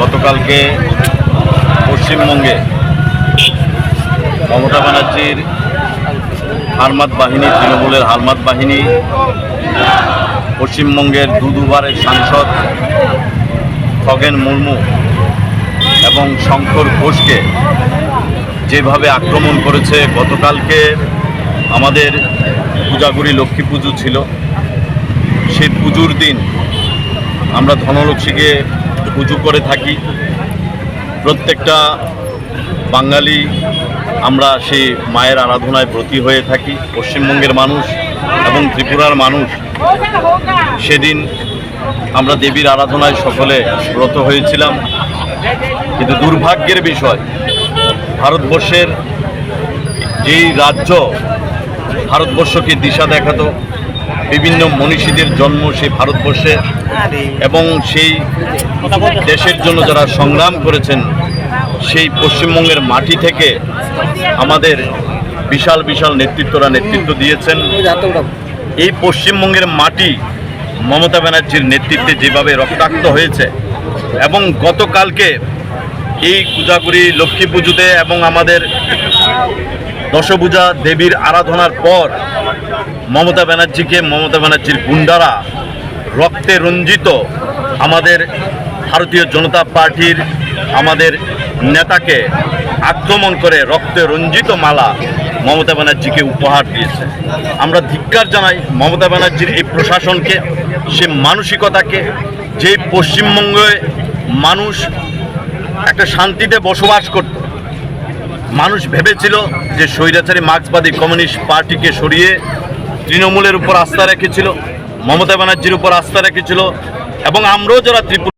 গতকালকে পশ্চিমবঙ্গে মমতা ব্যানার্জির হারমাত বাহিনী, তৃণমূলের হারমাত বাহিনী, পশ্চিমবঙ্গের দু দুবারের সাংসদ খগেন মুর্মু এবং শঙ্কর ঘোষকে যেভাবে আক্রমণ করেছে, গতকালকে আমাদের পূজাগুড়ি লক্ষ্মী পুজো ছিল। সেই পুজোর দিন আমরা ধনলক্ষ্মীকে পুজো করে থাকি। প্রত্যেকটা বাঙালি আমরা সেই মায়ের আরাধনায় ব্রতী হয়ে থাকি। পশ্চিমবঙ্গের মানুষ এবং ত্রিপুরার মানুষ। সেদিন আমরা দেবীর আরাধনায় সকলে ব্রত হয়েছিলাম। কিন্তু দুর্ভাগ্যের বিষয়, ভারতবর্ষের যেই রাজ্য, ভারতবর্ষকে দিশা দেখাতো বিভিন্ন মনীষীদের জন্ম সেই ভারতবর্ষে এবং সেই দেশের জন্য যারা সংগ্রাম করেছেন, সেই পশ্চিমবঙ্গের মাটি থেকে আমাদের বিশাল বিশাল নেতৃত্বরা নেতৃত্ব দিয়েছেন। এই পশ্চিমবঙ্গের মাটি মমতা ব্যানার্জির নেতৃত্বে যেভাবে রক্তাক্ত হয়েছে এবং গতকালকে এই পূজাগুড়ি লক্ষ্মী পুজোতে এবং আমাদের দশভূজা দেবীর আরাধনার পর মমতা ব্যানার্জিকে, মমতা ব্যানার্জির গুন্ডারা রক্তে রঞ্জিত আমাদের ভারতীয় জনতা পার্টির আমাদের নেতাকে আক্রমণ করে রক্তে রঞ্জিত মালা মমতা ব্যানার্জিকে উপহার দিয়েছে। আমরা ধিক্কার জানাই মমতা ব্যানার্জির এই প্রশাসনকে, সে মানসিকতাকে, যে পশ্চিমবঙ্গে মানুষ একটা শান্তিতে বসবাস করত। মানুষ ভেবেছিল যে স্বৈরাচারী মার্ক্সবাদী কমিউনিস্ট পার্টিকে সরিয়ে তৃণমূলের উপর আস্থা রেখেছিল মমতা ব্যানার্জির উপর আস্থা রেখেছিল এবং আমরাও যারা ত্রিপুরা